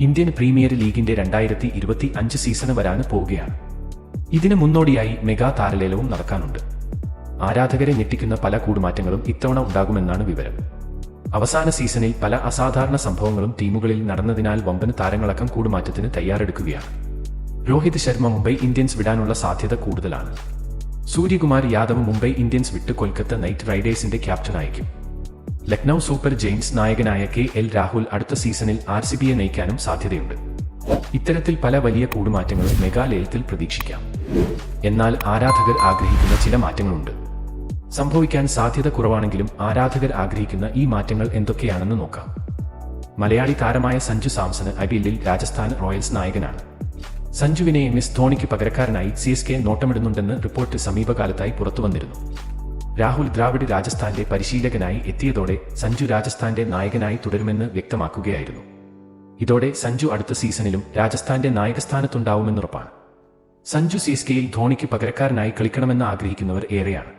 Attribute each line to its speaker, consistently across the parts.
Speaker 1: Indian premier ലീഗിന്റെ രണ്ടായിരത്തി ഇരുപത്തി അഞ്ച് സീസണ് വരാന് പോവുകയാണ്. ഇതിന് മുന്നോടിയായി മെഗാ താരലേലവും നടക്കാനുണ്ട്. ആരാധകരെ ഞെട്ടിക്കുന്ന പല കൂടുമാറ്റങ്ങളും ഇത്തവണ ഉണ്ടാകുമെന്നാണ് വിവരം. അവസാന സീസണിൽ പല അസാധാരണ സംഭവങ്ങളും ടീമുകളിൽ നടന്നതിനാൽ വമ്പൻ താരങ്ങളക്കം കൂടുമാറ്റത്തിന് തയ്യാറെടുക്കുകയാണ്. രോഹിത് ശർമ്മ മുംബൈ ഇന്ത്യൻസ് വിടാനുള്ള സാധ്യത കൂടുതലാണ്. സൂര്യകുമാർ യാദവ് മുംബൈ ഇന്ത്യൻസ് വിട്ട് കൊൽക്കത്ത നൈറ്റ് റൈഡേഴ്സിന്റെ ക്യാപ്റ്റനായിരിക്കും. ലക്നൌ സൂപ്പർ ജെയിൻസ് നായകനായ കെ എൽ രാഹുൽ അടുത്ത സീസണിൽ ആർ സി ബിയെ നയിക്കാനും സാധ്യതയുണ്ട്. ഇത്തരത്തിൽ പല വലിയ കൂടുമാറ്റങ്ങളും മെഗാലയത്തിൽ പ്രതീക്ഷിക്കാം. എന്നാൽ ആരാധകർ ആഗ്രഹിക്കുന്ന ചില മാറ്റങ്ങളുണ്ട്. സംഭവിക്കാൻ സാധ്യത കുറവാണെങ്കിലും ആരാധകർ ആഗ്രഹിക്കുന്ന ഈ മാറ്റങ്ങൾ എന്തൊക്കെയാണെന്ന് നോക്കാം. മലയാളി താരമായ സഞ്ജു സാംസന് ഐ രാജസ്ഥാൻ റോയൽസ് നായകനാണ്. സഞ്ജുവിനെ മിസ് ധോണിക്ക് പകരക്കാരനായി സി എസ് കെ നോട്ടമിടുന്നുണ്ടെന്ന് റിപ്പോർട്ട് സമീപകാലത്തായി പുറത്തുവന്നിരുന്നു. രാഹുൽ ദ്രാവിഡ് രാജസ്ഥാന്റെ പരിശീലകനായി എത്തിയതോടെ സഞ്ജു രാജസ്ഥാന്റെ നായകനായി തുടരുമെന്ന് വ്യക്തമാക്കുകയായിരുന്നു. ഇതോടെ സഞ്ജു അടുത്ത സീസണിലും രാജസ്ഥാന്റെ നായകസ്ഥാനത്തുണ്ടാവുമെന്നുറപ്പാണ്. സഞ്ജു സീസ്കയിൽ ധോണിക്ക് പകരക്കാരനായി കളിക്കണമെന്ന് ആഗ്രഹിക്കുന്നവർ ഏറെയാണ്.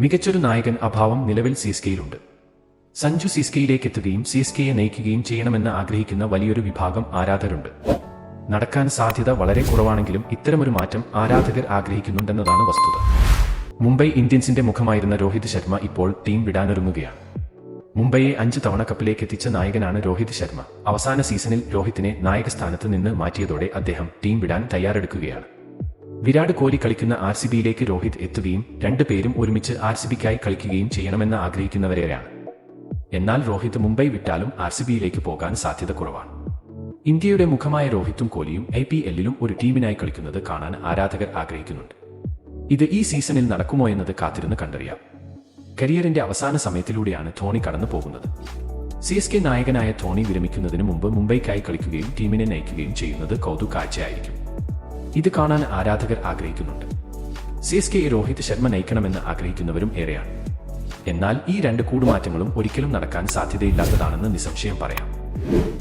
Speaker 1: മികച്ചൊരു നായകൻ അഭാവം നിലവിൽ സീസ്കയിലുണ്ട് സഞ്ജു സീസ്കയിലേക്ക് എത്തുകയും സീസ്കയെ നയിക്കുകയും ചെയ്യണമെന്ന് ആഗ്രഹിക്കുന്ന വലിയൊരു വിഭാഗം ആരാധകരുണ്ട്. നടക്കാൻ സാധ്യത വളരെ കുറവാണെങ്കിലും ഇത്തരമൊരു മാറ്റം ആരാധകർ ആഗ്രഹിക്കുന്നുണ്ടെന്നതാണ് വസ്തുത. മുംബൈ ഇന്ത്യൻസിന്റെ മുഖമായിരുന്ന രോഹിത് ശർമ്മ ഇപ്പോൾ ടീം വിടാനൊരുങ്ങുകയാണ്. മുംബൈയെ അഞ്ച് തവണ കപ്പിലേക്ക് എത്തിച്ച നായകനാണ് രോഹിത് ശർമ്മ. അവസാന സീസണിൽ രോഹിത്തിനെ നായകസ്ഥാനത്ത് നിന്ന് മാറ്റിയതോടെ അദ്ദേഹം ടീം വിടാൻ തയ്യാറെടുക്കുകയാണ്. വിരാട് കോഹ്ലി കളിക്കുന്ന ആർ സി ബിയിലേക്ക് രോഹിത് എത്തുകയും രണ്ടുപേരും ഒരുമിച്ച് ആർ സി ബിക്കായി കളിക്കുകയും ചെയ്യണമെന്ന് ആഗ്രഹിക്കുന്നവരെയാണ് എന്നാൽ രോഹിത് മുംബൈ വിട്ടാലും ആർ സി ബിയിലേക്ക് പോകാൻ സാധ്യത കുറവാണ്. ഇന്ത്യയുടെ മുഖമായ രോഹിത്തും കോഹ്ലിയും ഐ പി എല്ലിലും ഒരു ടീമിനായി കളിക്കുന്നത് കാണാൻ ആരാധകർ ആഗ്രഹിക്കുന്നുണ്ട്. ഇത് ഈ സീസണിൽ നടക്കുമോ എന്നത് കാത്തിരുന്ന് കണ്ടറിയാം. കരിയറിന്റെ അവസാന സമയത്തിലൂടെയാണ് ധോണി കടന്നു പോകുന്നത്. സി എസ് കെ നായകനായ ധോണി വിരമിക്കുന്നതിന് മുമ്പ് മുംബൈക്കായി കളിക്കുകയും ടീമിനെ നയിക്കുകയും ചെയ്യുന്നത് കൗതുക കാഴ്ചയായിരിക്കും. ഇത് കാണാൻ ആരാധകർ ആഗ്രഹിക്കുന്നുണ്ട്. C S K Rohit Sharma നയിക്കണമെന്ന് ആഗ്രഹിക്കുന്നവരും ഏറെയാണ്. എന്നാൽ ഈ രണ്ട് കൂടുമാറ്റങ്ങളും ഒരിക്കലും നടക്കാൻ സാധ്യതയില്ലാത്തതാണെന്ന് നിസ്സംശയം പറയാം.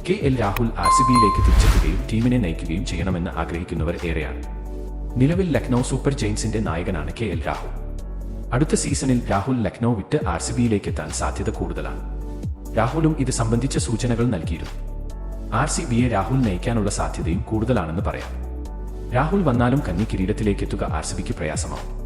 Speaker 1: K L Rahul R C ബിയിലേക്ക് തിരിച്ചെത്തുകയും ടീമിനെ നയിക്കുകയും ചെയ്യണമെന്ന് ആഗ്രഹിക്കുന്നവർ ഏറെയാണ്. നിലവിൽ ലക്നൌ സൂപ്പർ ജെയിൻസിന്റെ നായകനാണ് കെ എൽ രാഹുൽ. അടുത്ത സീസണിൽ രാഹുൽ ലക്നൌ വിട്ട് ആർ സി ബിയിലേക്ക് എത്താൻ സാധ്യത കൂടുതലാണ്. രാഹുലും ഇത് സംബന്ധിച്ച സൂചനകൾ നൽകിയിരുന്നു. ആർ സി ബിയെ രാഹുൽ നയിക്കാനുള്ള സാധ്യതയും കൂടുതലാണെന്ന് പറയാം. രാഹുൽ വന്നാലും കന്നി കിരീടത്തിലേക്ക് എത്തുക ആർ സി ബിക്ക് പ്രയാസമാവും.